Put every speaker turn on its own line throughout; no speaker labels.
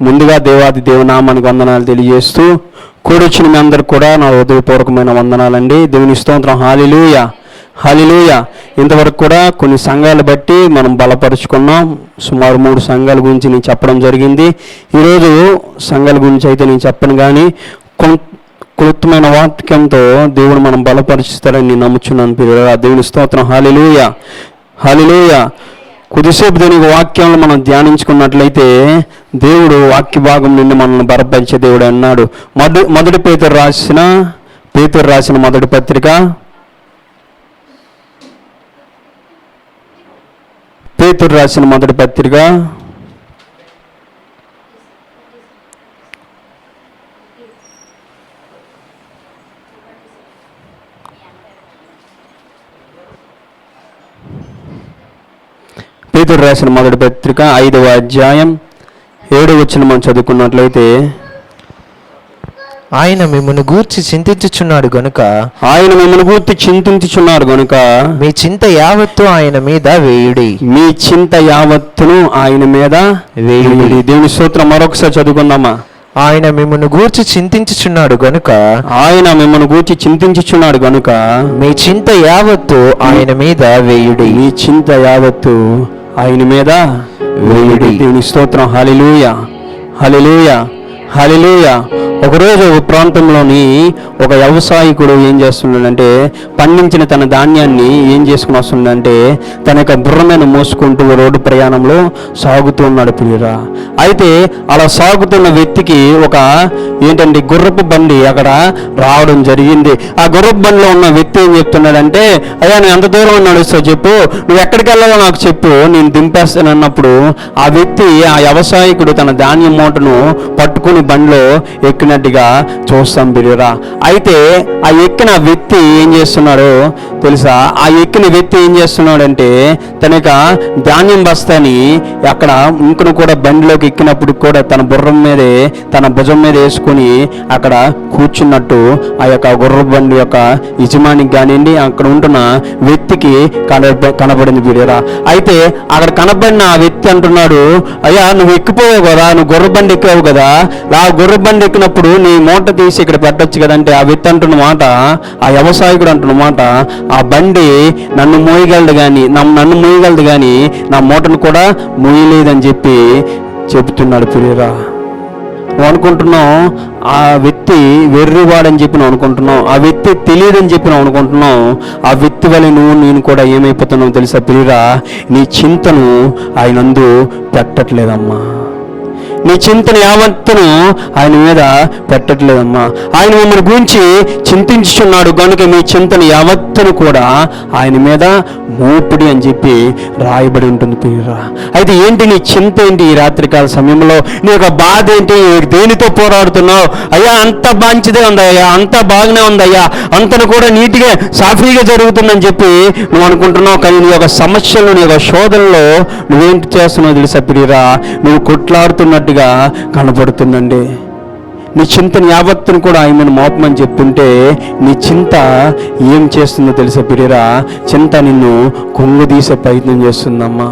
ముందుగా దేవాది దేవనామానికి వందనాలు తెలియజేస్తూ కూడొచ్చిన మీ అందరికి కూడా నా హృదయపూర్వకమైన వందనాలండి. దేవుని స్తోత్రం. హాలిలూయ. హాలిలూయ. ఇంతవరకు కూడా కొన్ని సంఘాలు బట్టి మనం బలపరుచుకున్నాం. సుమారు మూడు సంఘాల గురించి నేను చెప్పడం జరిగింది. ఈరోజు సంఘాల గురించి అయితే నేను చెప్పను కానీ కొం క్లుప్తమైన వాక్యంతో దేవుడు మనం బలపరుస్తారని నేను నమ్ముచున్నాను పిల్లలు దేవుని స్తోత్రం. హాలిలూయ. హాలిలూయ. కొద్దిసేపు దీనికి వాక్యాలను మనం ధ్యానించుకున్నట్లయితే దేవుడు వాక్య భాగం నుండి మనల్ని బలపరిచే దేవుడు అన్నాడు. మొదటి మొదటి పేతురు రాసిన పేతురు రాసిన మొదటి పత్రిక. పేతురు రాసిన మొదటి పత్రిక. పేతురు రాసిన మొదటి పత్రిక ఐదవ అధ్యాయం. ఏడు వచ్చిన మనం చదువుకున్నట్లయితే
ఆయన మిమ్మల్ని గూర్చి చింతించుచున్నాడు గనుక
ఆయన మిమ్మల్ని గుర్తి చింతించుచున్నారు గనుక
మీ చింత యావత్తు ఆయన మీద వేయుడి.
మీ చింత యావత్తును ఆయన మీద వేయుడి. దేవుని సూత్రం మరొకసారి చదువుకుందామా?
ఆయన మిమ్మల్ని గూర్చి చింతించుచున్నాడు గనుక
ఆయన మిమ్మల్ని గూర్చి చింతించుచున్నాడు గనుక
మీ చింత యావత్తు ఆయన మీద వేయుడి.
మీ చింత యావత్తు ఆయన మీద వేయుడి. దేవుని స్తోత్రం. హలిలూయ హలిలూయ హలిలూయ ఒకరోజు ఒక ప్రాంతంలోని ఒక వ్యవసాయకుడు ఏం చేస్తున్నాడంటే పండించిన తన ధాన్యాన్ని ఏం చేసుకుని వస్తుందంటే తన యొక్క బుర్ర మీద మోసుకుంటూ రోడ్డు ప్రయాణంలో సాగుతూ ఉన్నాడు ప్రియురా. అయితే అలా సాగుతున్న వ్యక్తికి ఒక ఏంటంటే గుర్రపు బండి అక్కడ రావడం జరిగింది. ఆ గుర్రపు బండిలో ఉన్న వ్యక్తి ఏం చెప్తున్నాడంటే అయ్యా నేను ఎంత దూరం నడుస్తావు చెప్పు. నువ్వు ఎక్కడికి వెళ్ళాలో నాకు చెప్పు. నేను దింపేస్తాను అన్నప్పుడు ఆ వ్యక్తి ఆ వ్యవసాయకుడు తన ధాన్యం మూటను పట్టుకుని బండిలో ఎక్కినట్టుగా చూస్తాం బిరురా అయితే ఆ ఎక్కిన వ్యక్తి ఏం చేస్తున్నాడో తెలుసా? ఆ ఎక్కిన వ్యక్తి ఏం చేస్తున్నాడంటే తన యొక్క ధాన్యం బస్తాని అక్కడ ఇంకను కూడా బండిలోకి ఎక్కినప్పుడు కూడా తన బుర్రం మీదే తన భుజం మీద వేసుకుని అక్కడ కూర్చున్నట్టు ఆ యొక్క గుర్ర బండి యొక్క యజమానికి కానివ్వండి అక్కడ ఉంటున్న వ్యక్తికి కనబ కనబడింది వీడియరా అయితే అక్కడ కనబడిన ఆ వ్యక్తి అంటున్నాడు అయ్యా నువ్వు ఎక్కిపోయావు కదా నువ్వు గుర్ర బండి ఎక్కావు కదా ఆ గుర్ర బండి ఎక్కినప్పుడు నీ మూట తీసి ఇక్కడ పెట్టచ్చు కదంటే ఆ వ్యక్తి అంటున్న మాట ఆ వ్యవసాయకుడు అంటున్న మాట ఆ బండి నన్ను మోయగలదు కానీ నన్ను మోయగలదు కానీ నా మూటను కూడా మోయలేదని చెప్పి చెబుతున్నాడు ప్రియరా నువ్వు అనుకుంటున్నావు ఆ వ్యక్తి వెర్రివాడని చెప్పి నువ్వు అనుకుంటున్నావు ఆ వ్యక్తి తెలియదని చెప్పి నువ్వు అనుకుంటున్నావు ఆ వ్యక్తి వల్ల నువ్వు నేను కూడా ఏమైపోతున్నావు తెలుసా ప్రియురా? నీ చింతను ఆయనందు పెట్టట్లేదమ్మా. నీ చింతన యావత్తును ఆయన మీద పెట్టట్లేదమ్మా. ఆయన మిమ్మల్ని గురించి చింతించుచున్నాడు. కనుక మీ చింతన యావత్తును కూడా ఆయన మీద మోపుడి అని చెప్పి రాయబడి ఉంటుంది ప్రియురా. అయితే ఏంటి నీ చింత ఏంటి ఈ రాత్రికాల సమయంలో? నీ యొక్క బాధ ఏంటి? దేనితో పోరాడుతున్నావు? అయ్యా అంత మంచిదే ఉందయ్యా అంత బాగానే ఉందయ్యా అంతను కూడా నీట్గా సాఫీగా జరుగుతుందని చెప్పి నువ్వు అనుకుంటున్నావు. కానీ నీ యొక్క సమస్యలు నీ యొక్క శోధనలో నువ్వేంటి చేస్తున్నావు తెలుసా ప్రియరా? నువ్వు కొట్లాడుతున్నట్టుగా కనబడుతుందండి. నీ చింతని యావత్తును కూడా ఆయన మోపమని చెప్తుంటే నీ చింత ఏం చేస్తుందో తెలుసా పిరిరా చింత నిన్ను కొంగుదీసే ప్రయత్నం చేస్తుందమ్మా.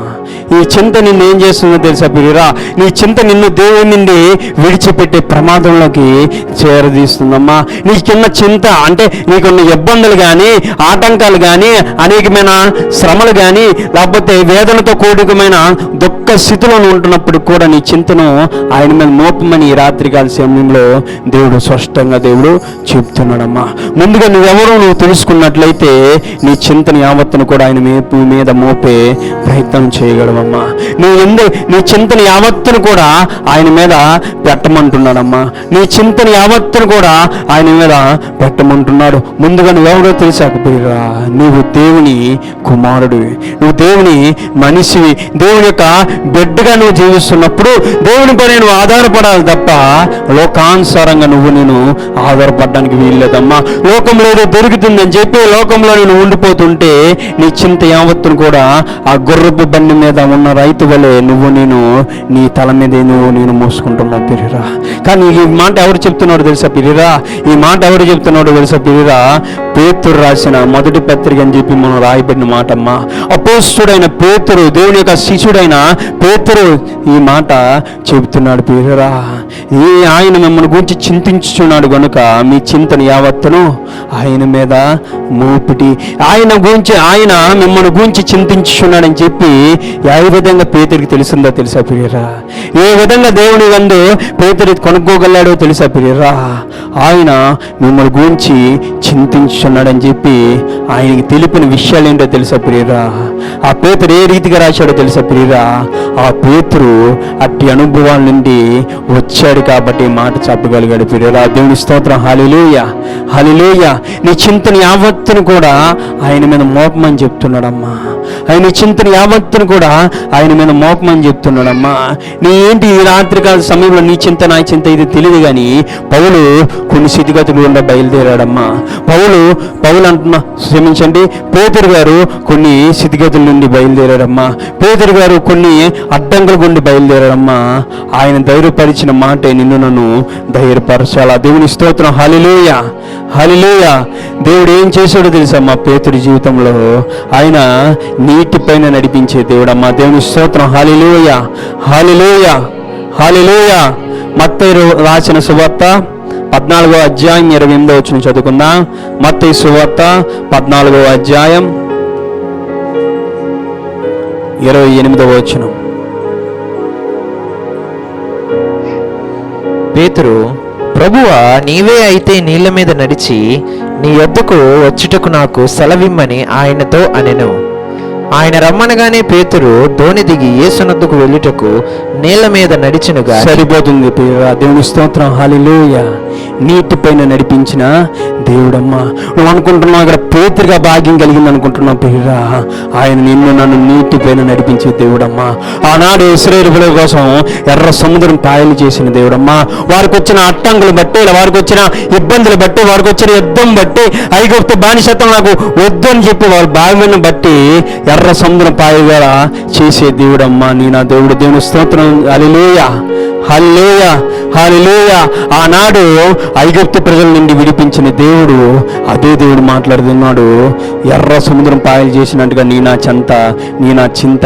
ఈ చింత నిన్ను ఏం చేస్తుందో తెలుసా పిరిరా నీ చింత నిన్ను దేవుని నుండి విడిచిపెట్టే ప్రమాదంలోకి చేరదీస్తుందమ్మా. నీకున్న చింత అంటే నీకున్న ఇబ్బందులు కానీ ఆటంకాలు కానీ అనేకమైన శ్రమలు కానీ లేకపోతే వేదనతో కూడికమైన దుఃఖ స్థితిలో ఉంటున్నప్పుడు కూడా నీ చింతను ఆయన మీద మోపమని ఈ రాత్రికాల సమయంలో దేవుడు స్పష్టంగా దేవుడు చెప్తున్నాడమ్మా. ముందుగా నువ్వెవరో నువ్వు తెలుసుకున్నట్లయితే నీ చింతని యావత్తును కూడా ఆయన మేపు మీద మోపే ప్రయత్నం చేయగలవమ్మా. నువ్వు ఎందు నీ చింతని యావత్తును కూడా ఆయన మీద పెట్టమంటున్నాడమ్మా. నీ చింతని యావత్తును కూడా ఆయన మీద పెట్టమంటున్నాడు. ముందుగా నువ్వెవరో తెలిసాకపోయిరా నువ్వు దేవుని కుమారుడివి. నువ్వు దేవుని మనిషివి. దేవుని యొక్క బిడ్డగా నువ్వు జీవిస్తున్నప్పుడు దేవునిపై నువ్వు ఆధారపడాలి తప్ప లోకాంత లోకానుసారంగా నువ్వు నేను ఆధారపడడానికి వీల్లేదమ్మా. లోకంలో ఏదో దొరుకుతుందని చెప్పి లోకంలో నేను ఉండిపోతుంటే నీ చింత యావత్తును కూడా ఆ గుర్రపు బండి మీద ఉన్న రైతు వలె నువ్వు నేను నీ తల మీద నువ్వు నేను మోసుకుంటున్నావు పిరిరా. కానీ ఈ మాట ఎవరు చెప్తున్నాడు తెలుసా పిరిరా? ఈ మాట ఎవరు చెప్తున్నాడు తెలుసా పిరిరా? పేతురు రాసిన మొదటి పత్రిక అని చెప్పి మనం రాయబడిన మాట అమ్మా అపోస్తుడైన పేతురు దేవుని యొక్క శిష్యుడైన పేతురు ఈ మాట చెబుతున్నాడు పిరిరా. ఈ ఆయన మిమ్మల్ని గురించి చింతించుచున్నాడు గనుక మీ చింతన యావత్తును ఆయన మీద మోపిటి. ఆయన గురించి ఆయన మిమ్మల్ని గురించి చింతించుచున్నాడని చెప్పి ఏ విధంగా పేదరికి తెలిసిందో తెలుసా పిరియరా? ఏ విధంగా దేవుని వందు పేదరి కొనుక్కోగలాడో తెలుసా ప్రియరా? ఆయన మిమ్మల్ని గురించి చింతించుచున్నాడని చెప్పి ఆయనకి తెలిపిన విషయాలు ఏంటో తెలుసా ప్రియరా? ఆ పేతురు ఏ రీతిగా రాశాడో తెలుసా ప్రియరా? ఆ పేతురు అట్టి అనుభవాల నుండి వచ్చాడు కాబట్టి మాట చెప్పగలిగాడు ప్రియరా. దేవుని స్తోత్రం. హలిలోయ హలిలోయ నీ చింతన యావత్తును కూడా ఆయన మీద మోపమని చెప్తున్నాడమ్మా. ఆయన చింతన యావత్తును కూడా ఆయన మీద మోపమని చెప్తున్నాడమ్మా. నీ ఏంటి ఈ రాత్రికాల సమయంలో నీ చింత నా చింత ఇది తెలియదు కానీ పౌలు కొన్ని స్థితిగతులు ఉండ బయలుదేరాడమ్మా. పౌలు పౌలు అంటున్నా క్షమించండి. పేతురు గారు కొన్ని స్థితిగతులు నుండి బయలుదేరారమ్మా. పేదరు గారు కొన్ని అడ్డంకుల గుండి బయలుదేరారమ్మా. ఆయన ధైర్యపరిచిన మాటే నిన్ను నన్ను ధైర్యపరచాల. దేవుని స్తోత్రం. హలిలోయ హలిలోయ దేవుడు ఏం చేశాడో తెలుసమ్మా పేతుడి జీవితంలో? ఆయన నీటిపైన నడిపించే దేవుడమ్మా. దేవుని స్తోత్రం. హాలిలోయ హాలిలోయ హలిలోయ మత్తయి రాసిన సువార్త పద్నాలుగో అధ్యాయం ఇరవై ఎనిమిదో వచ్చిన చదువుకుందాం. మత్తయి సువార్త పద్నాలుగో అధ్యాయం ఇరవై ఎనిమిదవ వచనం.
పేతురు ప్రభువా నీవే అయితే నీళ్ళ మీద నడిచి నీ యొద్దకు వచ్చుటకు నాకు సెలవిమ్మని ఆయనతో అనెను. ఆయన రమ్మనగానే పేతురు దోణి దిగి యేసునద్దుకు వెళ్ళుటకు నీళ్ళ మీద నడిచినగా
సరిపోతుంది దేవుని స్తోత్రం హాలిలోయ నీటిపైన నడిపించిన దేవుడమ్మా. నువ్వు అనుకుంటున్నావు ఇక్కడ పేతురుగా భాగ్యం కలిగింది అనుకుంటున్నావు పేరా ఆయన నిన్ను నన్ను నీటి పైన నడిపించే దేవుడమ్మా. ఆనాడు ఇస్రాయేలుల కోసం ఎర్ర సముద్రం పాయలు చేసిన దేవుడమ్మా. వారికి వచ్చిన అట్టంగులు బట్టి వారికి వచ్చిన ఇబ్బందులు బట్టి వారికి వచ్చిన యుద్ధం బట్టి ఐగుప్తు బానిసత్వం నాకు వద్దు అని చెప్పి వారి భావ్యను బట్టి ఎర్ర సముద్రం పాయగా చేసే దేవుడమ్మా నీ నా దేవుడు దేవుని స్తోత్రం. అలిలోయ హల్లేయ హల్లేయ ఆనాడు ఐగుప్తు ప్రజల నుండి విడిపించిన దేవుడు అదే దేవుడు మాట్లాడుతున్నాడు. ఎర్ర సముద్రం పాయలు చేసినట్టుగా నీ నా చెంత నీ నా చింత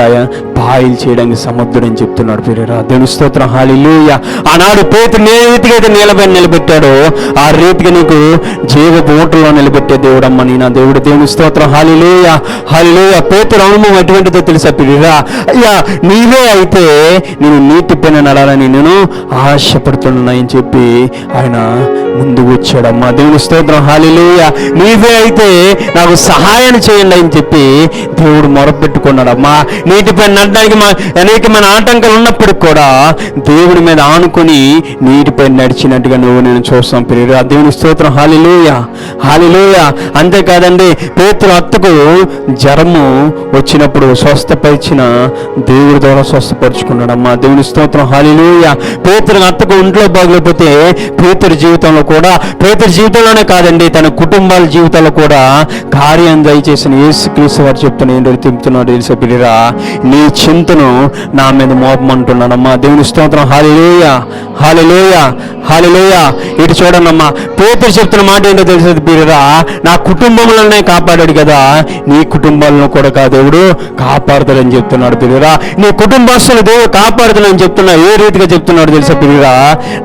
పాయలు చేయడానికి సముద్రం అని చెప్తున్నాడు పేరేరా దేవుని స్తోత్రం. హాలిలుయ ఆనాడు పేతు ఏ రీతిగా అయితే నీళ్ళపై నిలబెట్టాడో. ఆ రీతిగా నీకు జీవ ఊటలో నిలబెట్టే దేవుడమ్మ నీ నా దేవుడు. దేవుని స్తోత్రం. హాలిలుయ హాలిలుయ పేతురు అనుభవం ఎటువంటిదో తెలుసా పిరిరా అయ్యా నీవే అయితే నేను నీటి పైన నడాలని నేను ఆశపడుతున్నానని చెప్పి ఆయన ముందు వచ్చాడమ్మా. దేవుని స్తోత్రం. హాలిలోయ నీవే అయితే నాకు సహాయం చేయండి అని చెప్పి దేవుడు మొరపెట్టుకున్నాడమ్మా. నీటిపై నడడానికి మా అనేకమైన ఆటంకాలు ఉన్నప్పటికి కూడా దేవుడి మీద ఆనుకొని నీటిపై నడిచినట్టుగా నువ్వు నేను చూస్తాం ఆ దేవుని స్తోత్రం. హాలిలోయ హాలిలోయ అంతేకాదండి పేతురు అత్తకు జ్వరము వచ్చినప్పుడు స్వస్థపరిచిన దేవుడి ద్వారా స్వస్థపరుచుకున్నాడమ్మా. దేవుని స్తోత్రం. హాలిలోయ పేతుల అత్తకు ఒంట్లో బాగలేకపోతే పేతుడి జీవితంలో కూడా పేదరి జీవితంలోనే కాదండి తన కుటుంబాల జీవితాల్లో కూడా కార్యం దయచేసిన యేసుక్రీస్తు వారు చెప్తున్న ఏంటో తింపుతున్నాడు తెలిసే పిల్లిరా నీ చింతను నా మీద మోపమంటున్నానమ్మా. దేవుని స్తోత్రం. హాలిలేయ హాలిలేయ హాలిలేయ ఇటు చూడండమ్మా. పేతురు చెప్తున్న మాట ఏంటో తెలుసు పిల్లిరా నా కుటుంబంలోనే కాపాడాడు కదా. నీ కుటుంబాలను కూడా కా దేవుడు కాపాడుతాడని చెప్తున్నాడు పిల్లిరా నీ కుటుంబస్తులు దేవుడు కాపాడుతాడని చెప్తున్నా ఏ రీతిగా చెప్తున్నాడు తెలుసా పిల్లిరా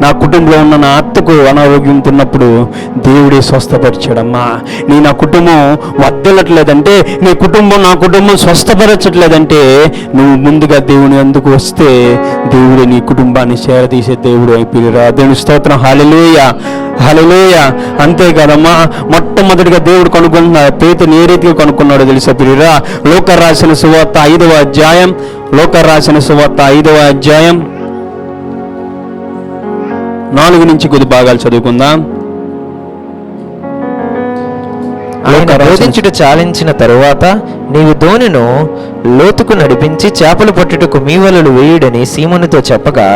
నా కుటుంబంలో ఉన్న నా అత్తకు అనారోగ్యం ఉన్నప్పుడు దేవుడే స్వస్థపరిచాడమ్మా. నీ నా కుటుంబం వద్దలట్లేదంటే నీ కుటుంబం నా కుటుంబం స్వస్థపరచట్లేదంటే నువ్వు ముందుగా దేవుని అందుకు వస్తే దేవుడే నీ కుటుంబాన్ని చేరదీసే దేవుడు అయిపోయిరా దేవుని స్తోత్రం. హాలలేయ హలలేయ అంతేకాదమ్మా మొట్టమొదటిగా దేవుడు కనుక్కున్న పేతుని ఏ రీతిగా కనుక్కున్నాడో తెలుసా పిరిరా లోక రాసిన సువార్త ఐదవ అధ్యాయం. లోక రాసిన సువార్త ఐదవ అధ్యాయం. నాలుగు నుంచి కొద్ది భాగాలు చదువుకుందాం.
ఆయన బోధించుట చాలించిన తరువాత నీవు దోణిను లోతుకు నడిపించి చేపలు పట్టుటకు మీ వలలు వేయుడని సీమోనుతో చెప్పగా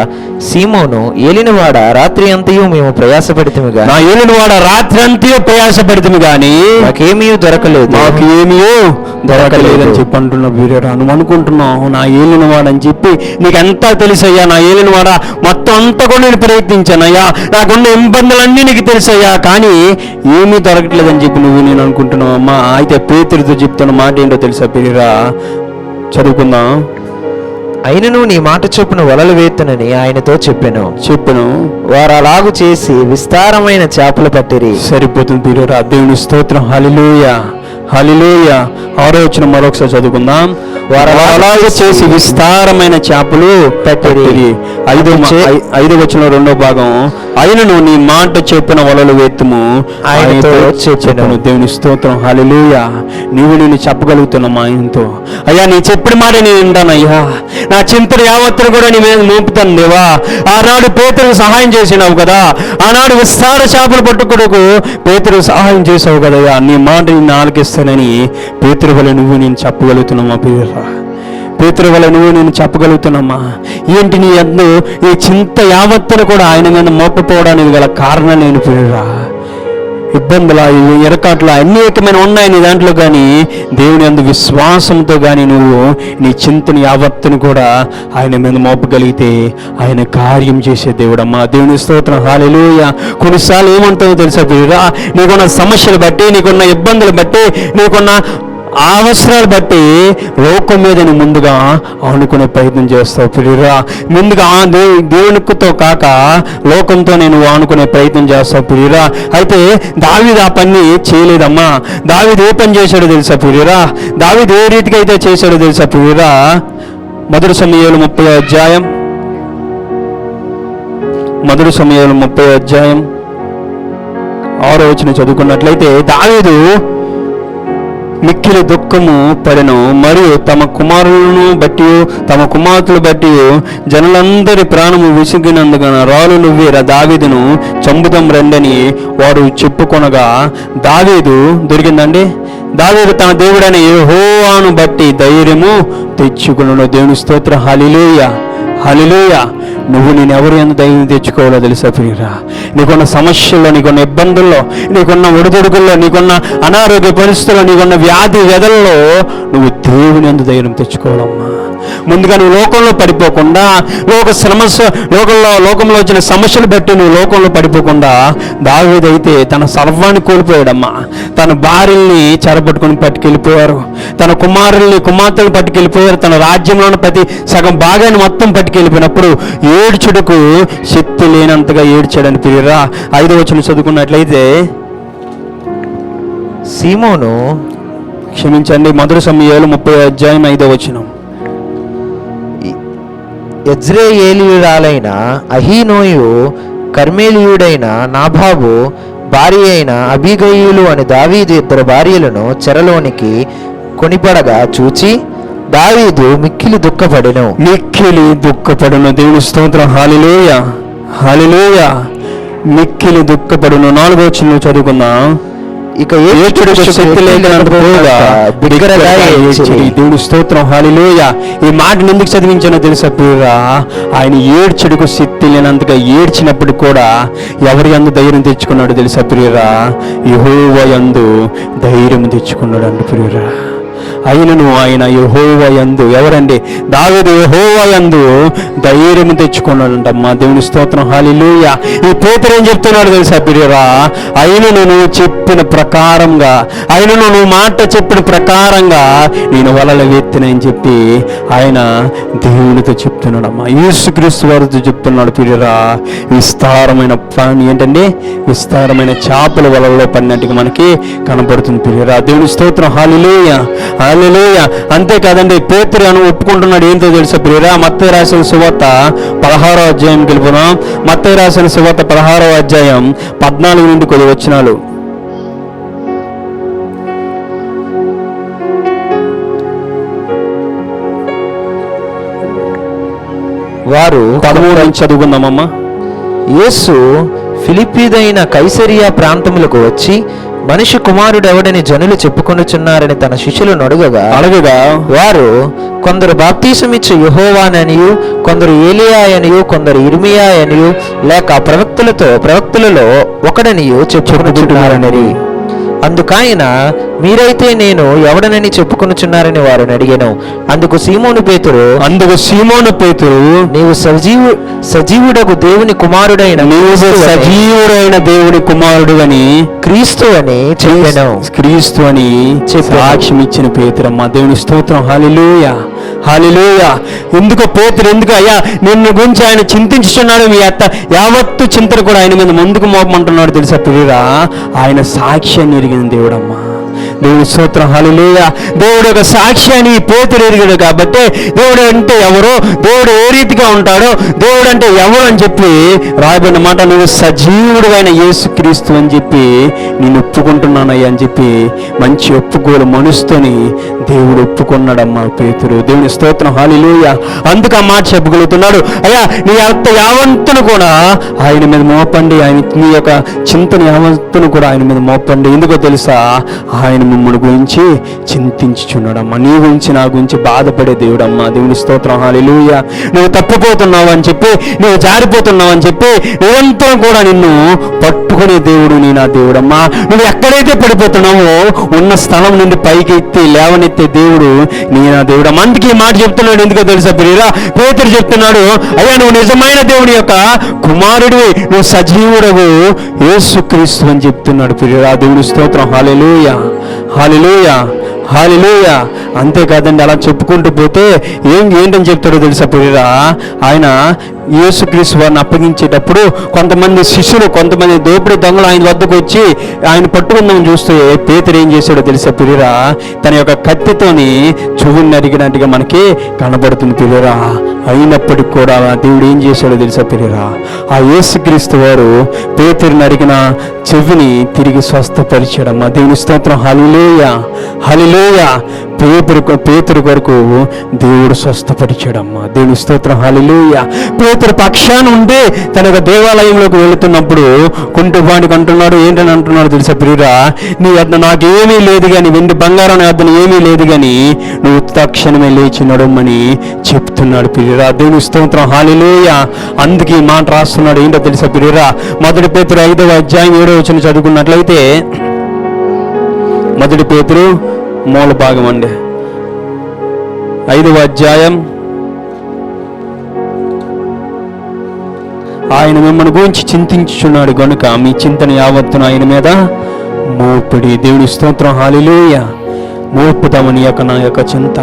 సీమోను ఏలినవాడ రాత్రి అంతయు మేము ప్రయాసపడితేమిగా
నా ఏలిన వాడ రాత్రి అంతా ప్రయాసపడుతుంది కానీ
నాకేమీ దొరకలేదు.
మాకు ఏమీయో దొరకలేదని చెప్పి అంటున్నావు వీరేరా. నువ్వు అనుకుంటున్నావు నా ఏలిన వాడని చెప్పి నీకు అంతా తెలుసయ్యా? నా ఏలిన వాడ మొత్తం అంతా కూడా నేను ప్రయత్నించానయ్యా. నాకున్న ఇబ్బందులన్నీ నీకు తెలుసయ్యా. కానీ ఏమీ దొరకట్లేదని చెప్పి నువ్వు నేను అనుకుంటున్నావు అమ్మా అయితే పేతుడితో చెప్తున్న మాట ఏంటో తెలుసా పిరిరా చదువుకుందాం.
అయినను నీ మాట చొప్పున వలలు వేతునని ఆయనతో చెప్పాను.
చెప్పను.
వారు అలాగు చేసి విస్తారమైన చేపలు పట్టిరి.
సరిపోతుంది పిరిరా దేవుని స్తోత్రం. హలిలోయ హలిలోయ ఆరో వచ్చిన మరొకసారి చదువుకుందాం. వారు అలాగే చేసి విస్తారమైన చేపలు పెట్టిరి ఐదో ఐదో వచ్చిన రెండో భాగం. అయినను నీ మాట చెప్పిన వలలు వేత్తుము.
ఆయనతో చెప్పెను.
దేవుని స్తోత్రం. హలిలోయ నీవు నేను చెప్పగలుగుతున్నాం ఆయనతో. అయ్యా నీ చెప్పిన మాట నేను వింటానయ్యా నా చింతన యావత్తును కూడా నీ మీద మోపుతాను దేవా. ఆనాడు పేతురు సహాయం చేసినావు కదా. ఆనాడు విస్తార చేపలు పట్టుకుడుకు పేతురు సహాయం చేసావు కదయ్యా నీ మాట నేను చేశానని పేతురు వల్ల నువ్వు నేను చెప్పగలుగుతున్నామా పేరురా పేతురు వల్ల నువ్వు నేను చెప్పగలుగుతున్నామా? ఏంటి నీ అందు ఈ చింత యావత్తును కూడా ఆయన మీద మోపపోవడానికి గల కారణం నేను పేరురా ఇబ్బందులు ఎరకాట్ల అనేకమైన ఉన్నాయి నీ దాంట్లో కానీ దేవుని అందు విశ్వాసంతో కానీ నువ్వు నీ చింతని యావత్తును కూడా ఆయన మీద మోపగలిగితే ఆయన కార్యం చేసే దేవుడమ్మా. దేవుని స్తోత్రం. హాలేలుయ కొన్నిసార్లు ఏమంటావో తెలుసా నీకున్న సమస్యలు బట్టి నీకున్న ఇబ్బందులు బట్టి నీకున్న ఆ అవసరాలు బట్టి లోకం మీద నువ్వు ముందుగా ఆనుకునే ప్రయత్నం చేస్తావు పిడిరా ముందుగా ఆ దే దేవునితో కాక లోకంతో నేను ఆనుకునే ప్రయత్నం చేస్తావు పిడిరా అయితే దావిది ఆ పని చేయలేదమ్మా. దావిది ఏ పని చేశాడో తెలుసా పిడిరా దావిది ఏ రీతిగా అయితే చేశాడో తెలుసా పిడిరా మధుర సమయాలు ముప్పై అధ్యాయం. మధుర సమయాలు ముప్పై అధ్యాయం. ఆరో వచ్చిన చదువుకున్నట్లయితే దావీదు మిక్కిలి దుఃఖము పడెను. మరియు తమ కుమారులను బట్టి తమ కుమార్తెలు బట్టి జనులందరి ప్రాణము విసిగినందున రాళ్ళు వీర దావీదును చంపుదం రండని వారు చెప్పుకొనగా దావీదు దొరికిందండి? దావీదు తన దేవుడైన యెహోవాను బట్టి ధైర్యము తెచ్చుకున్నాడు దేవుని స్తోత్ర. హలిలేయ హలిలోయ నువ్వు నేను ఎవరు ఎంత ధైర్యం తెచ్చుకోవాలో తెలుసా ప్రియురా? నీకున్న సమస్యల్లో నీకున్న ఇబ్బందుల్లో నీకున్న ఒడిదొడుగుల్లో నీకున్న అనారోగ్య పరిస్థితుల్లో నీకున్న వ్యాధి వ్యధల్లో నువ్వు దేవుని ఎంత ధైర్యం తెచ్చుకోవాలమ్మా. ముందుగా నువ్వు లోకంలో పడిపోకుండా లోక సమస్య లోకంలో లోకంలో వచ్చిన సమస్యలు బట్టి నువ్వు లోకంలో పడిపోకుండా దావీదైతే తన సర్వాన్ని కోల్పోయాడమ్మా. తన భార్యల్ని చెరపట్టుకొని పట్టుకెళ్ళిపోయారు. తన కుమారుల్ని కుమార్తెలు పట్టుకెళ్ళిపోయారు. తన రాజ్యంలోని ప్రతి సగం భాగాన్ని మొత్తం పట్టుకెళ్ళిపోయినప్పుడు ఏడ్చుడుకు శక్తి లేనంతగా ఏడ్చాడని పిరిరా ఐదో వచ్చిన చదువుకున్నట్లయితే
సీమోను
క్షమించండి మొదటి సమయాలు ముప్పై అధ్యాయం ఐదో వచనం.
యజ్రేయేలీయురాలైన అహీనోయు కర్మేలియుడైన నాభాబు భార్య అయిన అభిగయులు అని దావీదు ఇద్దరు భార్యలను చెరలోనికి కొనిపడగా చూచి దావీదు మిక్కిలి దుఃఖపడెను.
మిక్కిలి దుఃఖపడును. దేవుని స్తోత్రం. హాలిలోయ. హాలిలోయ. మిక్కిలి దుఃఖపడును. నాలుగో చిన్న చదువుకుందాం.
ఇక
ఏడ్చుడు శక్తి బిగ్గరగా ఏడ్చిరి. దేవుని స్తోత్రం. హాలిలోయ ఈ మాటను ఎందుకు చదివించానో తెలుసా ప్రియురా? ఆయన ఏడ్చుడుకు శక్తి లేనంతగా ఏడ్చినప్పుడు కూడా ఎవరి అందు ధైర్యం తెచ్చుకున్నాడు తెలుసా ప్రియురా? యహోవ యందు ధైర్యం తెచ్చుకున్నాడు అండి ప్రియురా. అయినను ఆయన యహోవ యందు. ఎవరండి? దావీదు యహోవ యందు ధైర్యం తెచ్చుకున్నాడంటమ్మా దేవుని స్తోత్రం. హాలిలోయ ఈ పేతురు ఏం చెప్తున్నాడు తెలుసా ప్రియురా? అయినను నువ్వు చెప్పిన ప్రకారంగా అయినను నువ్వు మాట చెప్పిన ప్రకారంగా నేను వలలు వేత్తినని చెప్పి ఆయన దేవునితో చెప్తున్నాడమ్మా. యేసుక్రీస్తు వారితో చెప్తున్నాడు ప్రియురా. విస్తారమైన ప్రాణి ఏంటండి? విస్తారమైన చేపల వలలో పడినట్టుగా మనకి కనబడుతుంది ప్రియురా. దేవుని స్తోత్రం. హాలిలోయ హాలిలోయ అంతేకాదండి పేతురు అని ఒప్పుకుంటున్నాడు ఏంటో తెలుసా ప్రియురా? మత్త రాసిన సువార్త పదహారో అధ్యాయం గెలుపుదాం. మత్త రాసిన సువార్త పదహారో అధ్యాయం పద్నాలుగు నుండి కొద్ది వచ్చినాలు
వారు
పదమూడు నుంచి చదువుకుందామమ్మా.
యేసు ఫిలిపీదైన కైసరియా ప్రాంతములకు వచ్చి మనిషి కుమారుడు ఎవడని జనులు చెప్పుకొనుచున్నారని తన శిష్యులను అడుగగా
అడగగా
వారు కొందరు బాప్తీసమిచ్చు యహోవాననియు కొందరు ఏలియా అనియు కొందరు ఇర్మియా అనియు లేక ప్రవక్తులతో ప్రవక్తులలో ఒకడనియు చెప్పుకుంటున్నారని అందుకాయన మీరైతే నేను ఎవడనని చెప్పుకొనుచున్నారని వారిని అడిగాను. అందుకు సీమోను పేతురు
అందుకు సీమోను పేతురు
నీవు సజీవు సజీవుడకు దేవుని కుమారుడైన
నీవు సజీవుడైన దేవుడి కుమారుడు అని
క్రీస్తు అని చెప్పాను.
క్రీస్తు అని. సాక్ష్యం ఇచ్చిన పేతురమ్మ. దేవుని స్తోత్రం. హాలిలూయ హాలిలూయ ఎందుకు పేతురు ఎందుకు అయ్యా నిన్ను గురించి ఆయన చింతించుచున్నాడు మీ అత్త. యావత్తు చింతన కూడా ఆయన మీద ముందుకు మోపమంటున్నాడు తెలుసా పిల్లరా? ఆయన సాక్ష్యాన్ని ఎరిగిన దేవుడమ్మా. దేవుని స్తోత్రం. హల్లెలూయ. దేవుడు ఒక సాక్ష్యాన్ని అని పేతులు ఎరిగాడు కాబట్టి దేవుడు అంటే ఎవరో దేవుడు ఏ రీతిగా ఉంటాడో దేవుడు అంటే ఎవరు అని చెప్పి రాయబడిన మాట నువ్వు సజీవుడు అయిన యేసుక్రీస్తు అని చెప్పి నేను ఒప్పుకుంటున్నానయ్యా అని చెప్పి మంచి ఒప్పుకోలు మనసుతోని దేవుడు ఒప్పుకున్నాడమ్మా పేతురు. దేవుని స్తోత్రం. హాలిలోయ అందుకు ఆ మాట చెప్పగలుగుతున్నాడు. అయ్యా నీ అత్త యావంతును కూడా ఆయన మీద మోపండి. ఆయన నీ యొక్క చింతన యావంతును కూడా ఆయన మీద మోపండి. ఎందుకో తెలుసా? ఆయన మిమ్మల్ని గురించి చింతించుచున్నాడమ్మా. నీ గురించి నా గురించి బాధపడే దేవుడమ్మా. దేవుని స్తోత్రం. హాలిలోయ నువ్వు తప్పిపోతున్నావు అని చెప్పి నువ్వు జారిపోతున్నావు అని చెప్పి నిరంతరం కూడా నిన్ను పట్టుకునే దేవుడు నీ నా దేవుడమ్మా. నువ్వు ఎక్కడైతే పడిపోతున్నావో ఉన్న స్థలం నుండి పైకి ఎత్తి లేవనెత్తి దేవుడు నీ నా దేవుడు మందికి మాట చెప్తున్నాడు ఎందుకో తెలుసా ప్రియరా? పేతురు చెప్తున్నాడు అయ్యా నువ్వు నిజమైన దేవుడి యొక్క కుమారుడివి నువ్వు సజీవుడవు. యేసుక్రీస్తు అని చెప్తున్నాడు ప్రియరా దేవుడు స్తోత్రం. హాలెలూయ హాలెలూయ హాలిలోయ అంతేకాదండి అలా చెప్పుకుంటూ పోతే ఏం ఏంటని చెప్తాడో తెలుసా ప్రియరా? ఆయన యేసుక్రీస్తు వారిని అప్పగించేటప్పుడు కొంతమంది శిష్యులు కొంతమంది దోపిడి దొంగలు ఆయన వద్దకు వచ్చి ఆయన పట్టుకుందామని చూస్తే పేతురు ఏం చేశాడో తెలుసా పిరిరా తన యొక్క కత్తితోని చెవుని నరిగినట్టుగా మనకి కనబడుతుంది పిరిరా అయినప్పటికి కూడా దేవుడు ఏం చేశాడో తెలుసా పిరిరా ఆ యేసుక్రీస్తు వారు పేతురు నరిగిన చెవిని తిరిగి స్వస్థపరిచాడమ్మా దేవుని స్తోత్రం. హలిలోయ హలిలోయ పేతురు పేతురు కొరకు దేవుడు స్వస్థపరిచాడమ్మా. దేవుని స్తోత్రం. హలిలోయ పేతురు పక్షాన ఉండి తన యొక్క దేవాలయంలోకి వెళుతున్నప్పుడు కుంటుబానికి అంటున్నాడు ఏంటని అంటున్నాడు తెలుసా ప్రియురా? నీ వద్ద నాకేమీ లేదు కానీ వెండి బంగారం నీ వద్ద ఏమీ లేదు కానీ నువ్వు తక్షణమే లేచి నడవమని చెప్తున్నాడు ప్రియురా. దేవుని స్తోత్రం. హాలిలోయ అందుకే ఈ మాట రాస్తున్నాడు. ఏంటో తెలుసా ప్రియురా? మొదటి పేతురు ఐదవ అధ్యాయం ఏడో వచ్చిన చదువుకున్నట్లయితే మొదటి పేతురు మూల భాగం అండి ఐదవ అధ్యాయం. ఆయన మిమ్మల్ని గురించి చింతించుచున్నాడు గనుక మీ చింతన యావత్తును ఆయన మీద మోపిడి దేవుడి స్తోత్రం. హాలిలోయ మోపుదామని యొక్క నా యొక్క చింత.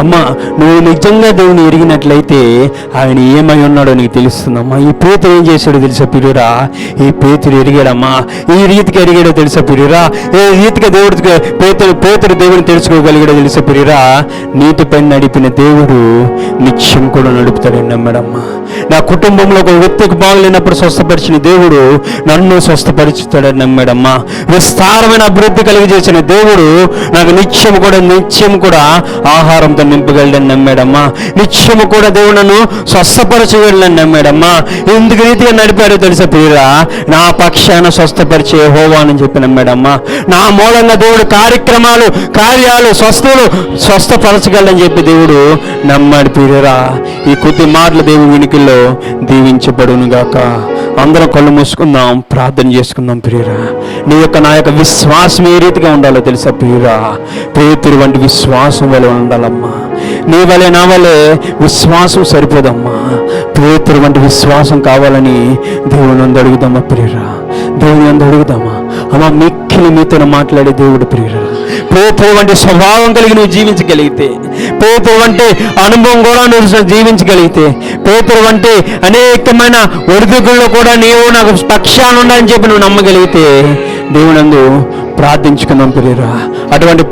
అమ్మా నువ్వు నిజంగా దేవుని ఎరిగినట్లయితే ఆయన ఏమై ఉన్నాడో నీకు తెలుస్తుందమ్మా ఈ పేతురు ఏం చేశాడో తెలుసా పిరురా ఈ పేతురు ఎరిగాడమ్మా. ఈ రీతికి ఎరిగాడో తెలుసా పిరురా ఏ రీతిగా దేవుడికి పేతుడు పేతుడు దేవుని తెలుసుకోగలిగాడో తెలుసా పిరురా నీటిపై నడిపిన దేవుడు నిత్యం కూడా నడుపుతాడని నమ్మడమ్మా. నా కుటుంబంలో ఒక వ్యక్తికి బాగలేనప్పుడు స్వస్థపరిచిన దేవుడు నన్ను స్వస్థపరుచుతాడని నమ్మాడమ్మా. విస్తారమైన అభివృద్ధి కలిగజేసిన దేవుడు నాకు నిత్యం కూడా నిత్యం కూడా ఆహారంతో నింపగలడని నమ్మాడమ్మా. నిత్యము కూడా దేవుడు నన్ను స్వస్థపరచగలడని నమ్మాడమ్మా. ఎందుకు రీతిగా నడిపాడో తెలుసా ప్రియురా? నా పక్షాన స్వస్థపరిచే హోవా అని చెప్పి నమ్మాడమ్మా. నా మూలంగా దేవుడు కార్యక్రమాలు కార్యాలు స్వస్థలు స్వస్థపరచగలని చెప్పి దేవుడు నమ్మాడు ప్రియురా. ఈ కొద్ది మాటలు దేవుడు వినికి దీవించబడును గాక అందరం కళ్ళు మూసుకుందాం ప్రార్థన చేసుకుందాం ప్రియురా. నీ యొక్క నా యొక్క విశ్వాసం ఏ రీతిగా ఉండాలో తెలుసా ప్రియురా? పేతురు వంటి విశ్వాసం వల్ల ఉండాలమ్మా. నీ వలె నా వలె విశ్వాసం సరిపోదమ్మా. పేతురు వంటి విశ్వాసం కావాలని దేవుని అందు అడుగుదామా ప్రియురా? దేవుని అందు అడుగుదామా? అమ్మ మిక్కిలి మీతో మాట్లాడే దేవుడు ప్రియురా. పేతురు వంటి స్వభావం కలిగి నువ్వు జీవించగలిగితే. పేతురు వంటి అనుభవం కూడా నువ్వు జీవించగలిగితే. పేతురు వంటి అనేకమైన ఒడిదుగుల్లో కూడా నీవు నాకు పక్షాన్ని ఉండాలని చెప్పి నువ్వు నమ్మగలిగితే దేవునందు ప్రార్థించుకుందాం పిల్లరా అటువంటి